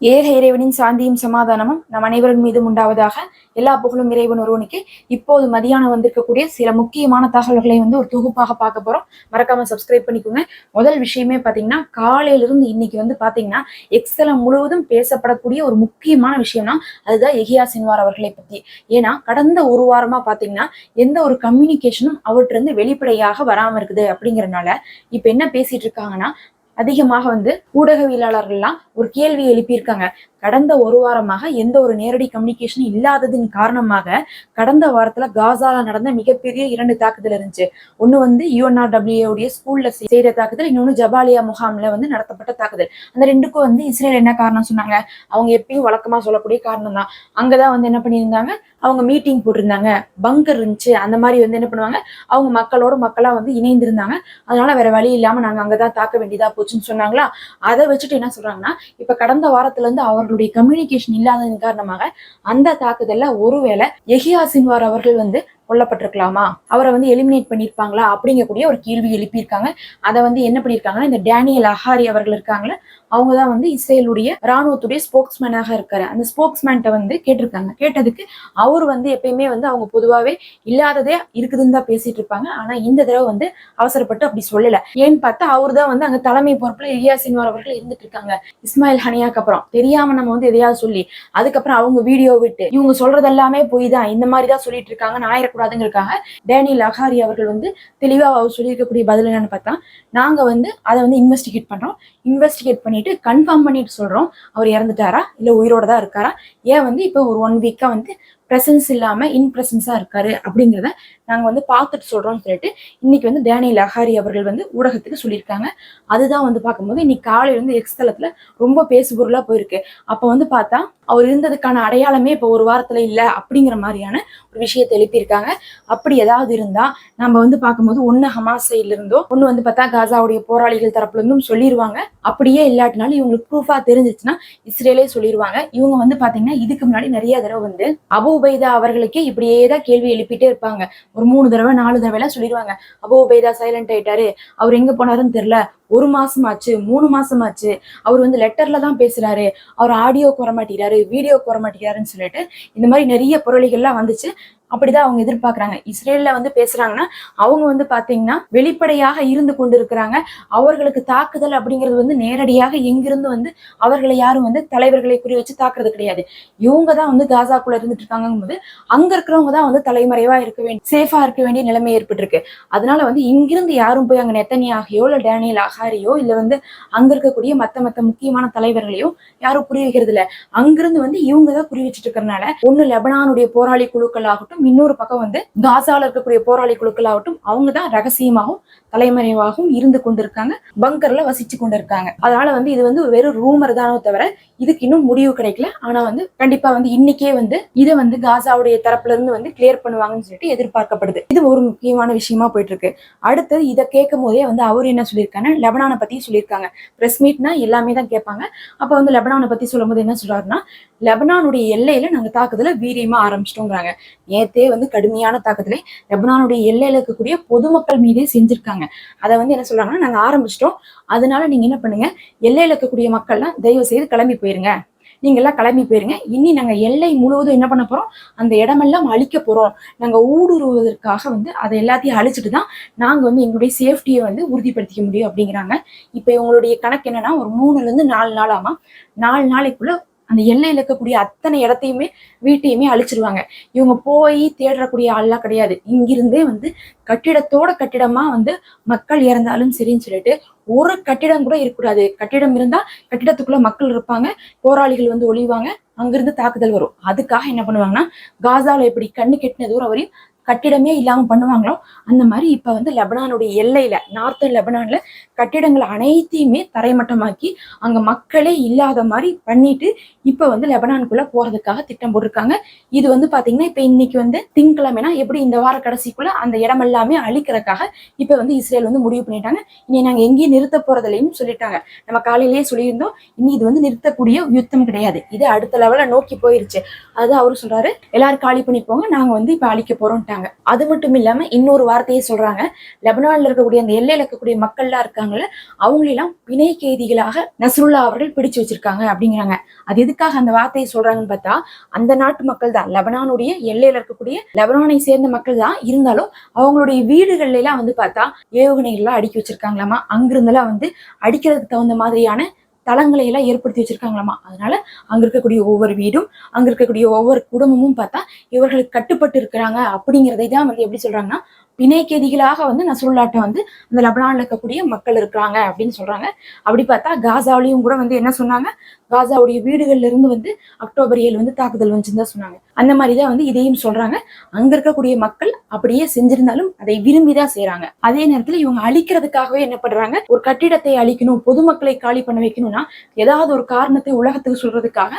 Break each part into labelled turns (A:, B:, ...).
A: ஏக இறைவனின் சாந்தியும் சமாதானமும் நம் அனைவரின் மீதும் உண்டாவதாக எல்லா புகழும் இறைவன் ஒருவனுக்கு இப்போது மதியானம் வந்திருக்கக்கூடிய சில முக்கியமான தகவல்களை வந்து ஒரு தொகுப்பாக பார்க்க போறோம். மறக்காம சப்ஸ்கிரைப் பண்ணிக்கோங்க. முதல் விஷயமே பாத்தீங்கன்னா காலையில இருந்து இன்னைக்கு வந்து பாத்தீங்கன்னா எக்ஸலம் முழுவதும் பேசப்படக்கூடிய ஒரு முக்கியமான விஷயம்னா அதுதான் எகியா சின்வார் அவர்களை பத்தி. ஏன்னா கடந்த ஒரு வாரமா பாத்தீங்கன்னா எந்த ஒரு கம்யூனிகேஷனும் அவர்கிட்ட இருந்து வெளிப்படையாக வராம இருக்குது அப்படிங்கறதுனால இப்ப என்ன பேசிட்டு இருக்காங்கன்னா அதிகமாக வந்து ஊடகவியலாளர்கள்லாம் ஒரு கேள்வி எழுப்பியிருக்காங்க. கடந்த ஒரு வாரமாக எந்த ஒரு நேரடி கம்யூனிகேஷன் இல்லாததின் காரணமாக கடந்த வாரத்துல காசால நடந்த மிகப்பெரிய இரண்டு தாக்குதல் இருந்துச்சு. ஒண்ணு வந்து யூஎன்ஆர்டபிள்யூடைய ஸ்கூல்ல செய்த தாக்குதல் இன்னொன்னு ஜபாலியா முகாம்ல வந்து நடத்தப்பட்ட தாக்குதல். அந்த ரெண்டுக்கும் வந்து இஸ்ரேல் என்ன காரணம் சொன்னாங்க? அவங்க எப்பயும் வழக்கமா சொல்லக்கூடிய காரணம் தான். அங்கதான் வந்து என்ன பண்ணியிருந்தாங்க? அவங்க மீட்டிங் போட்டிருந்தாங்க. பங்கர் இருந்துச்சு. அந்த மாதிரி வந்து என்ன பண்ணுவாங்க? அவங்க மக்களோட மக்களா வந்து இணைந்திருந்தாங்க. அதனால வேற வழி இல்லாம நாங்க அங்கதான் தாக்க வேண்டியதா போச்சுன்னு சொன்னாங்களா? அதை வச்சுட்டு என்ன சொல்றாங்கன்னா இப்ப கடந்த வாரத்துல இருந்து அவர்களுடைய கம்யூனிகேஷன் இல்லாததன் காரணமாக அந்த தாக்குதல்ல ஒருவேளை எஹியா சின்வார் அவர்கள் வந்து கொல்லப்பட்டிருக்கலாமா? அவரை வந்து எலிமினேட் பண்ணியிருப்பாங்களா? அப்படிங்கக்கூடிய ஒரு கேள்வி எழுப்பியிருக்காங்க. அதை வந்து என்ன பண்ணியிருக்காங்கன்னா இந்த டேனியல் அஹாரி அவர்கள் இருக்காங்களே அவங்க தான் வந்து இஸ்ரேலுடைய ராணுவத்துடைய ஸ்போக்ஸ்மேனாக இருக்காரு. அந்த ஸ்போக்ஸ்மேன்ட்ட வந்து கேட்டிருக்காங்க. கேட்டதுக்கு அவர் வந்து எப்பயுமே வந்து அவங்க பொதுவாகவே இல்லாததே இருக்குதுன்னு தான் பேசிட்டு இருப்பாங்க. ஆனா இந்த தடவை வந்து அவசரப்பட்டு அப்படி சொல்லல. ஏன்னு பார்த்தா அவர் தான் வந்து அங்க தலைமை பொறுப்புல இரியா சின்வார் அவர்கள் இருந்துட்டு இருக்காங்க. இஸ்மாயில் ஹனியாக்கு அப்புறம். தெரியாம நம்ம வந்து எதையாவது சொல்லி அதுக்கப்புறம் அவங்க வீடியோ விட்டு இவங்க சொல்றது எல்லாமே போய் தான். இந்த மாதிரி தான் சொல்லிட்டு இருக்காங்க ஆயிரக்கூடாதுங்கிறதுக்காக டேனி அஹாரி அவர்கள் வந்து தெளிவா அவர் சொல்லியிருக்கக்கூடிய பதில் என்னன்னு பார்த்தா நாங்க வந்து அதை வந்து இன்வெஸ்டிகேட் பண்றோம். இன்வெஸ்டிகேட் பண்ணிட்டு கன்ஃபார்ம் பண்ணிட்டு சொல்றோம். அவர் இறந்துட்டாரா? இல்ல உயிரோட தான் இருக்காரா? ஏன் வந்து இப்போ ஒரு ஒன் வீக்கா வந்து ப்ரெசன்ஸ் இல்லாமல் இன் ப்ரெசன்ஸாக இருக்காரு அப்படிங்கிறத நாங்கள் வந்து பார்த்துட்டு சொல்கிறோம்னு சொல்லிட்டு இன்னைக்கு வந்து டேனியல் அஹாரி அவர்கள் வந்து ஊடகத்துக்கு சொல்லியிருக்காங்க. அதுதான் வந்து பார்க்கும்போது இன்னைக்கு காலையில இருந்து எக்ஸ் ரொம்ப பேசுபொருளாக போயிருக்கு. அப்போ வந்து பார்த்தா அவர் இருந்ததுக்கான அடையாளமே இப்போ ஒரு வாரத்தில் இல்லை அப்படிங்கிற மாதிரியான ஒரு விஷயத்தை எழுப்பியிருக்காங்க. அப்படி ஏதாவது இருந்தால் நம்ம வந்து பார்க்கும்போது ஒன்று ஹமாஸ் ஒன்று வந்து பார்த்தா காசாவுடைய போராளிகள் தரப்புல இருந்தும் சொல்லிடுவாங்க அப்படியே இல்லாட்டினாலும் இவங்களுக்கு ப்ரூஃபாக தெரிஞ்சிச்சுன்னா இஸ்ரேலே சொல்லிடுவாங்க இவங்க வந்து பார்த்தீங்கன்னா இதுக்கு முன்னாடி நிறைய தடவை வந்து அபு உபைதா அவர்களுக்கே இப்படியே தான் கேள்வி எழுப்பிட்டே இருப்பாங்க. ஒரு மூணு தடவை நாலு தடவை எல்லாம் சொல்லிடுவாங்க. அபோ உபைதா சைலண்ட் ஆயிட்டாரு. அவர் எங்க போனாருன்னு தெரியல. ஒரு மாசம் ஆச்சு மூணு மாசம் ஆச்சு. அவர் வந்து லெட்டர்ல தான் பேசுறாரு. அவர் ஆடியோ குற மாட்டேங்கிறாரு வீடியோ குற மாட்டேங்கிறாருன்னு சொல்லிட்டு இந்த மாதிரி நிறைய புரளிகள்லாம் வந்துச்சு. அப்படிதான் அவங்க எதிர்பார்க்கறாங்க. இஸ்ரேல்ல வந்து பேசுறாங்கன்னா அவங்க வந்து பாத்தீங்கன்னா வெளிப்படையாக இருந்து கொண்டு இருக்கிறாங்க அவர்களுக்கு தாக்குதல் அப்படிங்கிறது வந்து நேரடியாக எங்கிருந்து வந்து அவர்களை யாரும் வந்து தலைவர்களை குறி வச்சு தாக்குறது கிடையாது. இவங்க தான் வந்து காசாக்குள்ள இருந்துட்டு இருக்காங்கும் போது அங்க இருக்கிறவங்க தான் வந்து தலைமறைவா இருக்க வேண்டிய சேஃபா இருக்க வேண்டிய நிலைமை ஏற்பட்டிருக்கு. அதனால வந்து இங்கிருந்து யாரும் போய் அங்க நெத்தனியாகியோ இல்ல டேனியல் அஹாரியோ இல்ல வந்து அங்க இருக்கக்கூடிய மத்த மத்த முக்கியமான தலைவர்களையோ யாரும் புரிய வைக்கிறது இல்ல அங்கிருந்து வந்து இவங்க தான் புரிய வச்சுட்டு இருக்கறனால ஒண்ணு லெபனானுடைய போராளி குழுக்கள் ஆகட்டும் இன்னொரு பக்கம் வந்து காசால இருக்கக்கூடிய போராளி குழுக்கள் ஆகட்டும் அவங்க தான் ரகசியமாகவும் தலைமறைவாகவும் இருந்து கொண்டிருக்காங்க பங்கர்ல வசிச்சு கொண்டிருக்காங்க. அதனால வந்து இது வந்து வெறும் ரூமர் தானோ தவிர இதுக்கு இன்னும் முடிவு கிடைக்கல. ஆனா வந்து கண்டிப்பா வந்து இன்னைக்கே வந்து இதை வந்து காசாவுடைய தரப்புல இருந்து வந்து கிளியர் பண்ணுவாங்கன்னு சொல்லிட்டு எதிர்பார்க்கப்படுது. இது ஒரு முக்கியமான விஷயமா போயிட்டு இருக்கு அடுத்தது இதை கேட்கும் போதே வந்து அவர் என்ன சொல்லியிருக்காங்க லெபனானை பத்தி சொல்லியிருக்காங்க. பிரஸ் மீட்னா எல்லாமே தான் கேட்பாங்க. அப்ப வந்து லெபனானை பத்தி சொல்லும்போது என்ன சொல்றாருன்னா லெபனானுடைய எல்லையில நாங்க தாக்குதல வீரியமா ஆரம்பிச்சிட்டோங்கிறாங்க. நேத்தே வந்து கடுமையான தாக்குதலை லெபனானுடைய எல்லையில இருக்கக்கூடிய பொதுமக்கள் மீதே செஞ்சிருக்காங்க. அதை வந்து என்ன சொல்றாங்கன்னா நாங்க ஆரம்பிச்சிட்டோம். அதனால நீங்க என்ன பண்ணுங்க எல்லையில இருக்கக்கூடிய மக்கள்லாம் தயவு செய்து கிளம்பி போயிருங்க. நீங்க எல்லாம் கிளம்பி போயிருங்க. இனி நாங்க எல்லை முழுவதும் என்ன பண்ண போறோம் அந்த இடமெல்லாம் அழிக்க போறோம். நாங்க ஊடுருவதற்காக வந்து அதை எல்லாத்தையும் அழிச்சிட்டு தான் நாங்க வந்து எங்களுடைய சேஃப்டியை வந்து உறுதிப்படுத்திக்க முடியும் அப்படிங்கிறாங்க. இப்ப இவங்களுடைய கணக்கு என்னன்னா ஒரு மூணுல இருந்து நாலு நாளாமா? நாலு நாளைக்குள்ள அந்த எல்லையில் இருக்கக்கூடிய அத்தனை இடத்தையுமே வீட்டையுமே அழிச்சிருவாங்க. இவங்க போய் தேடக்கூடிய ஆள்லாம் கிடையாது. இங்கிருந்தே வந்து கட்டிடத்தோட கட்டிடமா வந்து மக்கள் இறந்தாலும் சரின்னு சொல்லிட்டு ஒரு கட்டிடம் கூட இருக்கக்கூடாது. கட்டிடம் இருந்தா கட்டிடத்துக்குள்ள மக்கள் இருப்பாங்க. போராளிகள் வந்து ஒழிவாங்க அங்கிருந்து தாக்குதல் வரும். அதுக்காக என்ன பண்ணுவாங்கன்னா காசாவில் எப்படி கண்ணு கெட்டின தூரம் வரையும் கட்டிடமே இல்லாம பண்ணுவாங்களோ அந்த மாதிரி இப்ப வந்து லெபனானுடைய எல்லையில நார்த்தன் லெபனான்ல கட்டிடங்கள் அனைத்தையுமே தரைமட்டமாக்கி அங்க மக்களே இல்லாத மாதிரி பண்ணிட்டு இப்ப வந்து லெபனானுக்குள்ள போறதுக்காக திட்டம் போட்டிருக்காங்க. இது வந்து பாத்தீங்கன்னா இப்ப இன்னைக்கு வந்து திங்கக்கிழமைனா எப்படி இந்த வார கடைசிக்குள்ள அந்த இடம் எல்லாமே அழிக்கிறதுக்காக இப்ப வந்து இஸ்ரேல் வந்து முடிவு பண்ணிட்டாங்க. இனி நாங்க எங்கேயும் நிறுத்த போறதில்லைன்னு சொல்லிட்டாங்க. நம்ம காலையிலேயே சொல்லியிருந்தோம். இனி இது வந்து நிறுத்தக்கூடிய யுத்தம் கிடையாது. இது அடுத்த லெவல நோக்கி போயிருச்சு. அது அவர் சொல்றாரு எல்லாரும் காலி பண்ணி போங்க நாங்க வந்து இப்ப அழிக்க போகிறோம் பண்ணிட்டாங்க அது மட்டும் இல்லாம இன்னொரு வார்த்தையை சொல்றாங்க. லெபனான்ல இருக்கக்கூடிய அந்த எல்லையில இருக்கக்கூடிய மக்கள்லாம் இருக்காங்கல்ல அவங்களெல்லாம் பிணை கைதிகளாக நஸ்ருல்லா அவர்கள் பிடிச்சு வச்சிருக்காங்க அப்படிங்கிறாங்க. அது எதுக்காக அந்த வார்த்தையை சொல்றாங்கன்னு பார்த்தா அந்த நாட்டு மக்கள் தான். லெபனானுடைய எல்லையில இருக்கக்கூடிய லெபனானை சேர்ந்த மக்கள் தான். இருந்தாலும் அவங்களுடைய வீடுகள்ல எல்லாம் வந்து பார்த்தா ஏவுகணைகள்லாம் அடுக்கி வச்சிருக்காங்களாமா? அங்கிருந்தெல்லாம் வந்து அடிக்கிறதுக்கு தகுந்த மாதிரியான தளங்களை எல்லாம் ஏற்படுத்தி வச்சிருக்காங்களாமா? அதனால அங்க இருக்கக்கூடிய ஒவ்வொரு வீடும் அங்க இருக்கக்கூடிய ஒவ்வொரு குடும்பமும் பார்த்தா இவர்களுக்கு கட்டுப்பட்டு இருக்கிறாங்க அப்படிங்கிறதை தான் வந்து எப்படி சொல்றாங்கன்னா பிணை வந்து நசுருல்லாட்டை வந்து அந்த லெபனான்ல இருக்கக்கூடிய மக்கள் இருக்கிறாங்க அப்படின்னு சொல்றாங்க. அப்படி பார்த்தா காசாவிலையும் கூட வந்து என்ன சொன்னாங்க? காசாவுடைய வீடுகள்ல இருந்து வந்து அக்டோபர் ஏழு வந்து தாக்குதல் வந்துச்சுன்னு தான் சொன்னாங்க. அந்த மாதிரி தான் வந்து இதையும் சொல்றாங்க. அங்க இருக்கக்கூடிய மக்கள் அப்படியே செஞ்சிருந்தாலும் அதை விரும்பி தான் செய்யறாங்க அதே நேரத்துல இவங்க அழிக்கிறதுக்காகவே என்ன பண்றாங்க? ஒரு கட்டிடத்தை அழிக்கணும் பொதுமக்களை காலி பண்ண வைக்கணும்னா ஏதாவது ஒரு காரணத்தை உலகத்துக்கு சொல்றதுக்காக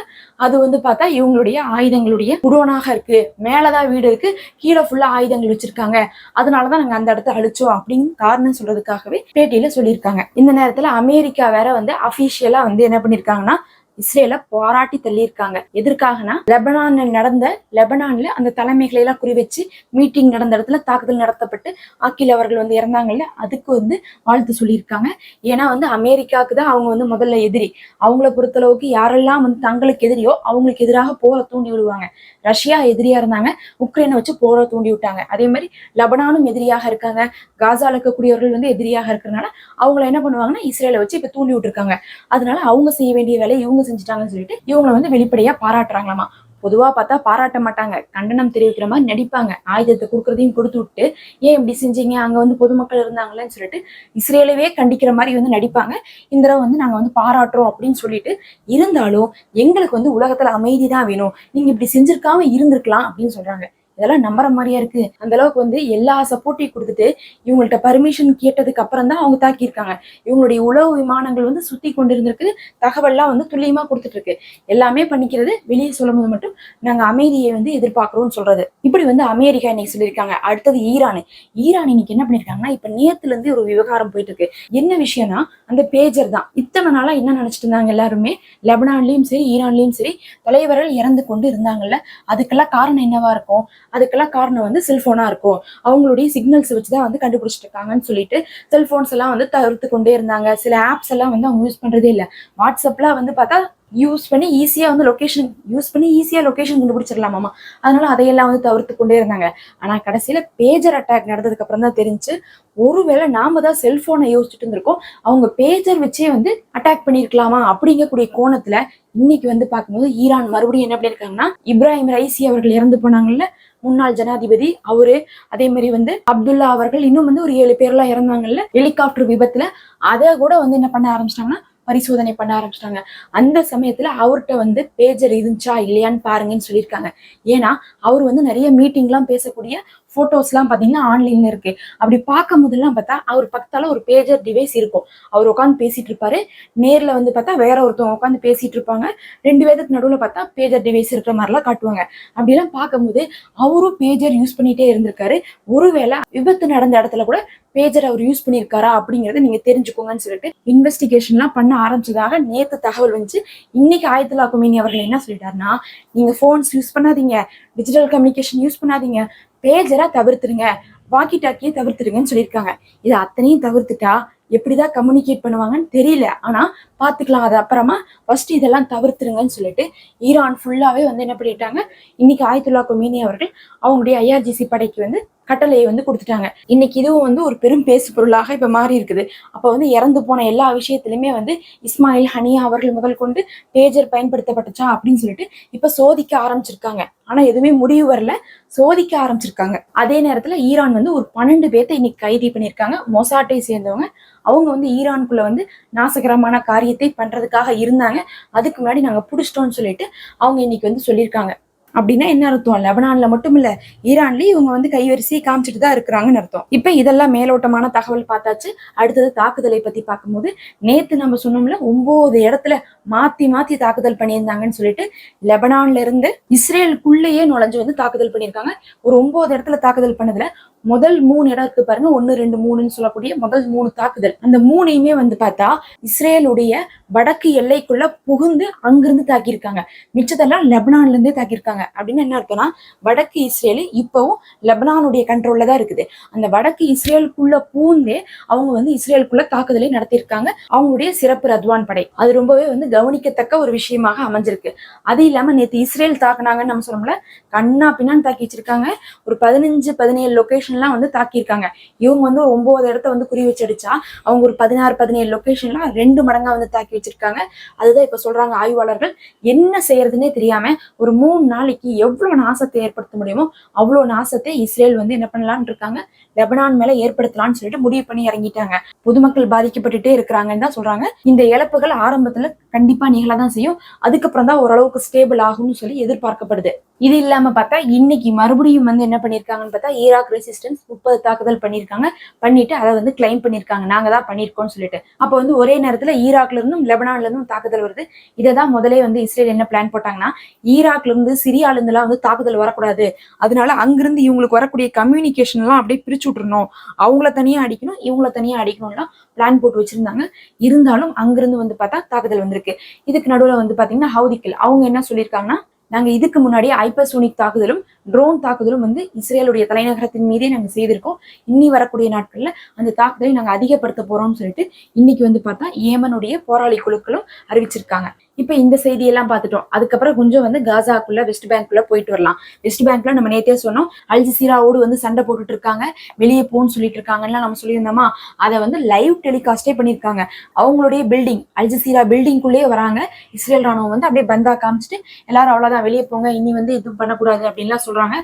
A: அது வந்து பார்த்தா இவங்களுடைய ஆயுதங்களுடைய குடோனாக இருக்கு. மேலதான் வீடு இருக்கு கீழே ஃபுல்லா ஆயுதங்கள் வச்சிருக்காங்க. அதனாலதான் நாங்க அந்த இடத்த அழிச்சோம் அப்படின்னு காரணம் சொல்றதுக்காகவே பேட்டியில சொல்லியிருக்காங்க. இந்த நேரத்துல அமெரிக்கா வேற வந்து அபிஷியலா வந்து என்ன பண்ணிருக்காங்கன்னா இஸ்ரேல பாராட்டி தள்ளியிருக்காங்க. எதற்காகனா? லெபனானில் நடந்த லெபனான்ல அந்த தலைமைகளை எல்லாம் குறி வச்சு மீட்டிங் நடந்த இடத்துல தாக்குதல் நடத்தப்பட்டு ஆக்கில் அவர்கள் வந்து இறந்தாங்கல்ல அதுக்கு வந்து வாழ்த்து சொல்லியிருக்காங்க. ஏன்னா வந்து அமெரிக்காவுக்கு தான் அவங்க வந்து முதல்ல எதிரி. அவங்கள பொறுத்தளவுக்கு யாரெல்லாம் வந்து தங்களுக்கு எதிரியோ அவங்களுக்கு எதிராக போரை தூண்டி விடுவாங்க. ரஷ்யா எதிரியா இருந்தாங்க உக்ரைனை வச்சு போரை தூண்டி விட்டாங்க. அதே மாதிரி லெபனானும் எதிரியாக இருக்காங்க. காசால இருக்கக்கூடியவர்கள் வந்து எதிரியாக இருக்கிறனால அவங்கள என்ன பண்ணுவாங்கன்னா இஸ்ரேலை வச்சு இப்ப தூண்டி விட்டுருக்காங்க. அதனால அவங்க செய்ய வேண்டிய வேலையை இவங்க செஞ்சுட்டாங்கன்னு சொல்லிட்டு இவங்களை வந்து வெளிப்படையா பாராட்டுறாங்களாமா. பொதுவா பார்த்தா பாராட்ட மாட்டாங்க. கண்டனம் தெரிவிக்கிற மாதிரி நடிப்பாங்க. ஆயுதத்தை கொடுக்குறதையும் கொடுத்து விட்டு ஏன் இப்படி செஞ்சீங்க? அங்க வந்து பொதுமக்கள் இருந்தாங்களேன்னு சொல்லிட்டு இஸ்ரேலவே கண்டிக்கிற மாதிரி வந்து நடிப்பாங்க. இந்த தடவை வந்து நாங்க வந்து பாராட்டுறோம் அப்படின்னு சொல்லிட்டு இருந்தாலும் எங்களுக்கு வந்து உலகத்துல அமைதி தான் வேணும். நீங்க இப்படி செஞ்சிருக்காம இருந்திருக்கலாம் அப்படின்னு சொல்றாங்க. இதெல்லாம் நம்புற மாதிரியா இருக்கு. அந்த அளவுக்கு வந்து எல்லா சப்போர்ட்டையும் கொடுத்துட்டு இவங்கள்ட்ட பர்மிஷன் கேட்டதுக்கு அப்புறம் தான் அவங்க தாக்கியிருக்காங்க. இவங்களுடைய உளவு விமானங்கள் வந்து சுத்தி கொண்டிருந்திருக்கு. தகவல்லாம் வந்து துல்லியமா கொடுத்துட்டு இருக்கு எல்லாமே பண்ணிக்கிறது வெளியே சொல்லும்போது மட்டும் நாங்க அமைதியை வந்து எதிர்பார்க்கிறோம்னு சொல்றது. இப்படி வந்து அமெரிக்கா இன்னைக்கு சொல்லியிருக்காங்க. அடுத்தது ஈரான். ஈரான் இன்னைக்கு என்ன பண்ணிருக்காங்கன்னா இப்ப நேத்துல இருந்து ஒரு விவகாரம் போயிட்டு இருக்கு என்ன விஷயம்னா அந்த பேஜர் தான். இத்தனை நாளா என்ன நினைச்சிட்டு இருந்தாங்க எல்லாருமே? லெபனான்லயும் சரி ஈரான்லயும் சரி தலைவர்கள் இறந்து கொண்டு இருந்தாங்கல்ல. அதுக்கெல்லாம் காரணம் என்னவா இருக்கும்? அதுக்கெல்லாம் காரணம் வந்து செல்ஃபோனாக இருக்கும். அவங்களுடைய சிக்னல்ஸ் வச்சுதான் வந்து கண்டுபிடிச்சிட்டு இருக்காங்கன்னு சொல்லிட்டு செல்ஃபோன்ஸ் எல்லாம் வந்து தவிர்த்து கொண்டே இருந்தாங்க. சில ஆப்ஸ் எல்லாம் வந்து அவங்க யூஸ் பண்றதே இல்லை. வாட்ஸ்அப்லாம் வந்து பார்த்தா யூஸ் பண்ணி ஈஸியாக வந்து லொக்கேஷன் யூஸ் பண்ணி ஈஸியாக லொக்கேஷன் கண்டுபிடிச்சிடலாமாமா அதனால அதையெல்லாம் வந்து தவிர்த்து கொண்டே இருந்தாங்க. ஆனால் கடைசியில் பேஜர் அட்டாக் நடந்ததுக்கு அப்புறம் தான் தெரிஞ்சு ஒருவேளை நாம தான் செல்ஃபோனை யோசிச்சுட்டு இருந்திருக்கோம். அவங்க பேஜர் வச்சே வந்து அட்டாக் பண்ணியிருக்கலாமா அப்படிங்கக்கூடிய கோணத்தில் இன்னைக்கு வந்து பார்க்கும்போது ஈரான் மறுபடியும் என்ன பண்ணியிருக்காங்கன்னா இப்ராஹிம் ரைசி அவர்கள் இறந்து போனாங்கல்ல முன்னாள் ஜனாதிபதி அவரு அதே மாதிரி வந்து அப்துல்லா அவர்கள் இன்னும் வந்து ஒரு ஏழு பேர்லாம் இறந்தாங்கல்ல ஹெலிகாப்டர் விபத்துல. அதை கூட வந்து என்ன பண்ண ஆரம்பிச்சிட்டாங்கன்னா பரிசோதனை பண்ண ஆரம்பிச்சிட்டாங்க. அந்த சமயத்துல அவர்கிட்ட வந்து பேஜர் இருந்துச்சா இல்லையான்னு பாருங்கன்னு சொல்லியிருக்காங்க. ஏன்னா அவர் வந்து நிறைய மீட்டிங்லாம் பேசக்கூடிய ஃபோட்டோஸ்லாம் பார்த்தீங்கன்னா ஆன்லைன்ல இருக்குது அப்படி பார்க்கும் போதெல்லாம் பார்த்தா அவர் பக்கத்தால் ஒரு பேஜர் டிவைஸ் இருக்கும். அவர் உட்காந்து பேசிகிட்டு இருப்பாரு. நேரில் வந்து பார்த்தா வேற ஒருத்தவங்க உட்காந்து பேசிகிட்டு இருப்பாங்க. ரெண்டு பேருக்கு நடுவில் பார்த்தா பேஜர் டிவைஸ் இருக்கிற மாதிரிலாம் காட்டுவாங்க. அப்படிலாம் பார்க்கும்போது அவரும் பேஜர் யூஸ் பண்ணிகிட்டே இருந்திருக்காரு. ஒருவேளை விபத்து நடந்த இடத்துல கூட பேஜர் அவர் யூஸ் பண்ணியிருக்காரா அப்படிங்கிறத நீங்கள் தெரிஞ்சுக்கோங்கன்னு சொல்லிட்டு இன்வெஸ்டிகேஷன்லாம் பண்ண ஆரம்பிச்சதாக நேற்று தகவல் வந்துச்சு. இன்னைக்கு ஆயத்துலா குமினி அவர்கள் என்ன சொல்லிட்டாருன்னா நீங்கள் ஃபோன்ஸ் யூஸ் பண்ணாதீங்க. டிஜிட்டல் கம்யூனிகேஷன் யூஸ் பண்ணாதீங்க. பேஜரா தவிர்த்துருங்க. வாக்கி டாக்கியை தவிர்த்துருங்கன்னு சொல்லியிருக்காங்க. இது அத்தனையும் தவிர்த்துட்டா எப்படிதான் கம்யூனிகேட் பண்ணுவாங்கன்னு தெரியல. ஆனா பாத்துக்கலாம் அது அப்புறமா ஃபர்ஸ்ட் இதெல்லாம் தவிர்த்துருங்கன்னு சொல்லிட்டு ஈரான் ஃபுல்லாவே வந்து என்ன பண்ணிட்டாங்க? இன்னைக்கு ஆயத்துல்லா கொமீனி அவர்கள் அவங்களுடைய ஐஆர்ஜிசி படைக்கு வந்து கட்டளையை வந்து கொடுத்துட்டாங்க. இன்னைக்கு இதுவும் வந்து ஒரு பெரும் பேசு பொருளாக இப்ப மாறி இருக்குது. அப்ப வந்து இறந்து போன எல்லா விஷயத்திலுமே வந்து இஸ்மாயில் ஹனியா அவர்கள் முதல் கொண்டு பேஜர் பயன்படுத்தப்பட்டுச்சா அப்படின்னு சொல்லிட்டு இப்ப சோதிக்க ஆரம்பிச்சிருக்காங்க. ஆனா எதுவுமே முடிவு வரல. சோதிக்க ஆரம்பிச்சிருக்காங்க. அதே நேரத்துல ஈரான் வந்து ஒரு பன்னெண்டு பேர்த்தை இன்னைக்கு கைது பண்ணியிருக்காங்க. மொசாட்டை சேர்ந்தவங்க. அவங்க வந்து ஈரானுக்குள்ள வந்து நாசகரமான காரியத்தை பண்றதுக்காக இருந்தாங்க. அதுக்கு முன்னாடி நாங்க புடிச்சிட்டோம்னு சொல்லிட்டு அவங்க இன்னைக்கு வந்து சொல்லியிருக்காங்க. அப்படின்னா என்ன அர்த்தம்? லெபனான்ல மட்டும் இல்ல ஈரான்லயும் இவங்க வந்து கைவரிசையை காமிச்சிட்டு தான் இருக்கிறாங்கன்னு அர்த்தம். இப்ப இதெல்லாம் மேலோட்டமான தகவல் பார்த்தாச்சு. அடுத்தது தாக்குதலை பத்தி பார்க்கும்போது நேத்து நம்ம சொன்னோம்ல ஒன்பது இடத்துல மாத்தி மாத்தி தாக்குதல் பண்ணியிருந்தாங்கன்னு சொல்லிட்டு லெபனான்ல இருந்து இஸ்ரேலுக்குள்ளேயே நுழைஞ்சு வந்து தாக்குதல் பண்ணியிருக்காங்க. ஒரு ஒன்பது இடத்துல தாக்குதல் பண்ணதுல முதல் மூணு இடம் இருக்கு பாருங்க. ஒன்னு ரெண்டு மூணுன்னு சொல்லக்கூடிய முதல் மூணு தாக்குதல். அந்த மூணையுமே வந்து பார்த்தா இஸ்ரேலுடைய வடக்கு எல்லைக்குள்ள புகுந்து அங்கிருந்து தாக்கியிருக்காங்க. மிச்சத்தெல்லாம் லெபனான்ல இருந்தே தாக்கியிருக்காங்க. அப்படின்னு என்ன அர்த்தம்னா வடக்கு இஸ்ரேல் இப்பவும் லெபனானுடைய கண்ட்ரோல்ல தான் இருக்குது. அந்த வடக்கு இஸ்ரேலுக்குள்ள பூந்தே அவங்க வந்து இஸ்ரேலுக்குள்ள தாக்குதலை நடத்தியிருக்காங்க. அவங்களுடைய சிறப்பு ரத்வான் படை. அது ரொம்பவே வந்து கவனிக்கத்தக்க ஒரு விஷயமாக அமைஞ்சிருக்கு. அது இல்லாம நேற்று இஸ்ரேல் தாக்குனாங்கன்னு நம்ம சொல்லணும்ல கண்ணா பின்னான்னு தாக்கி வச்சிருக்காங்க. ஒரு பதினஞ்சு பதினேழு லொகேஷன் லொக்கேஷன்லாம் வந்து தாக்கியிருக்காங்க. இவங்க வந்து ஒரு ஒன்பது இடத்த வந்து குறி வச்சு அடிச்சா அவங்க ஒரு பதினாறு பதினேழு லொக்கேஷன்லாம் ரெண்டு மடங்காக வந்து தாக்கி வச்சிருக்காங்க. அதுதான் இப்போ சொல்றாங்க ஆய்வாளர்கள். என்ன செய்யறதுன்னே தெரியாம ஒரு மூணு நாளைக்கு எவ்வளவு நாசத்தை ஏற்படுத்த முடியுமோ அவ்வளவு நாசத்தை இஸ்ரேல் வந்து என்ன பண்ணலாம்னு இருக்காங்க. லெபனான் மேலே ஏற்படுத்தலாம்னு சொல்லிட்டு முடிவு பண்ணி இறங்கிட்டாங்க. பொதுமக்கள் பாதிக்கப்பட்டுட்டே இருக்கிறாங்கன்னு தான் சொல்றாங்க. இந்த இழப்புகள் ஆரம்பத்துல கண்டிப்பா நிகழதான் செய்யும். அதுக்கப்புறம் தான் ஓரளவுக்கு ஸ்டேபிள் ஆகும்னு சொல்லி எதிர்பார்க்கப்படுது. இது இல்லாம பார்த்தா இன்னைக்கு மறுபடியும் வந்து என்ன பண்ணிருக்காங்கன்னு பார்த்தா ஈராக் ரெசிஸ்டன்ஸ் முப்பது தாக்குதல் பண்ணிருக்காங்க. பண்ணிட்டு அதை வந்து கிளைம் பண்ணிருக்காங்க. நாங்க தான் பண்ணிருக்கோம்னு சொல்லிட்டு. அப்போ வந்து ஒரே நேரத்துல ஈராக்ல இருந்தும் லெபனான்ல இருந்தும் தாக்குதல் வருது. இதை தான் முதலே வந்து இஸ்ரேல் என்ன பிளான் போட்டாங்கன்னா ஈராக்ல இருந்து சிரியால இருந்து எல்லாம் வந்து தாக்குதல் வரக்கூடாது. அதனால அங்கிருந்து இவங்களுக்கு வரக்கூடிய கம்யூனிகேஷன் எல்லாம் அப்படியே பிரிச்சு விட்டுறணும். அவங்கள தனியா அடிக்கணும் இவங்கள தனியா அடிக்கணும்லாம் பிளான் போட்டு வச்சிருந்தாங்க. இருந்தாலும் அங்கிருந்து வந்து பார்த்தா தாக்குதல் வந்திருக்கு. இதுக்கு நடுவில் வந்து பாத்தீங்கன்னா ஹவுதிக்கல் அவங்க என்ன சொல்லியிருக்காங்கன்னா நாங்க இதுக்கு முன்னாடி ஐப்பசோனிக் தாக்குதலும் ட்ரோன் தாக்குதலும் வந்து இஸ்ரேலுடைய தலைநகரத்தின் மீதே நாங்க செய்திருக்கோம். இன்னி வரக்கூடிய நாட்கள்ல அந்த தாக்குதலை நாங்க அதிகப்படுத்த போறோம்னு சொல்லிட்டு இன்னைக்கு வந்து பார்த்தா ஏமனுடைய போராளி குழுக்களும் அறிவிச்சிருக்காங்க. இப்போ இந்த செய்தியெல்லாம் பார்த்துட்டோம். அதுக்கப்புறம் கொஞ்சம் வந்து காசாக்குள்ள வெஸ்ட் பேங்க்குள்ள போயிட்டு வரலாம். வெஸ்ட் பேங்க்ல நம்ம நேத்தே சொன்னோம் அல்ஜிசீராவோடு வந்து சண்டை போட்டுட்டு இருக்காங்க. வெளியே போன்னு சொல்லிட்டு இருக்காங்கன்னு நம்ம சொல்லியிருந்தோமா? அதை வந்து லைவ் டெலிகாஸ்டே பண்ணியிருக்காங்க. அவங்களுடைய பில்டிங் அல்ஜிசீரா பில்டிங்குள்ளேயே வராங்க. இஸ்ரேல் ராணுவம் வந்து அப்படியே பந்தா காமிச்சிட்டு எல்லாரும் அவ்வளோதான் வெளியே போங்க இனி வந்து இது பண்ணக்கூடாது அப்படின்லாம் சொல்றாங்க.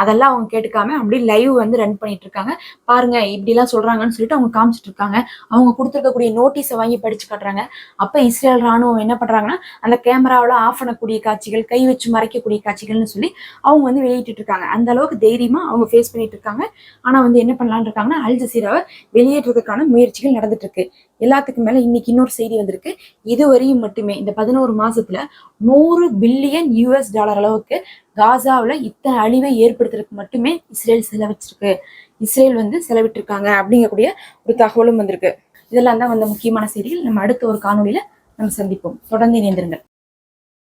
A: அதெல்லாம் அவங்க கேட்டுக்காம அப்படியே லைவ் வந்து ரன் பண்ணிட்டு இருக்காங்க. பாருங்க இப்படிலாம் சொல்றாங்கன்னு சொல்லிட்டு அவங்க காமிச்சிட்டு இருக்காங்க. அவங்க கொடுத்துருக்கக்கூடிய நோட்டீஸை வாங்கி படிச்சு காட்டுறாங்க. அப்ப இஸ்ரேல் ராணுவம் என்ன பண்றாங்கன்னா அந்த கேமராவில் ஆஃப் பண்ணக்கூடிய காட்சிகள் கை வச்சு மறைக்கக்கூடிய காட்சிகள்னு சொல்லி அவங்க வந்து வெளியிட்டு இருக்காங்க. அந்த அளவுக்கு தைரியமா அவங்க ஃபேஸ் பண்ணிட்டு இருக்காங்க. ஆனா வந்து என்ன பண்ணலாம்னு இருக்காங்கன்னா அல் ஜசீராவை வெளியேற்றுவதற்கான முயற்சிகள் நடந்துட்டு இருக்கு. எல்லாத்துக்கும் மேல இன்னைக்கு இன்னொரு செய்தி வந்திருக்கு. இதுவரையும் மட்டுமே இந்த பதினோரு மாசத்துல நூறு பில்லியன் யூஎஸ் டாலர் அளவுக்கு காசாவில் இத்தனை அழிவை ஏற்படுத்துறதுக்கு மட்டுமே இஸ்ரேல் செலவிச்சிருக்கு. இஸ்ரேல் வந்து செலவிட்டிருக்காங்க அப்படிங்கக்கூடிய ஒரு தகவலும் வந்திருக்கு. இதெல்லாம் தான் வந்த முக்கியமான செய்திகள். நம்ம அடுத்த ஒரு காணொலியில நம்ம சந்திப்போம். தொடர்ந்து இணைந்திருங்கள்.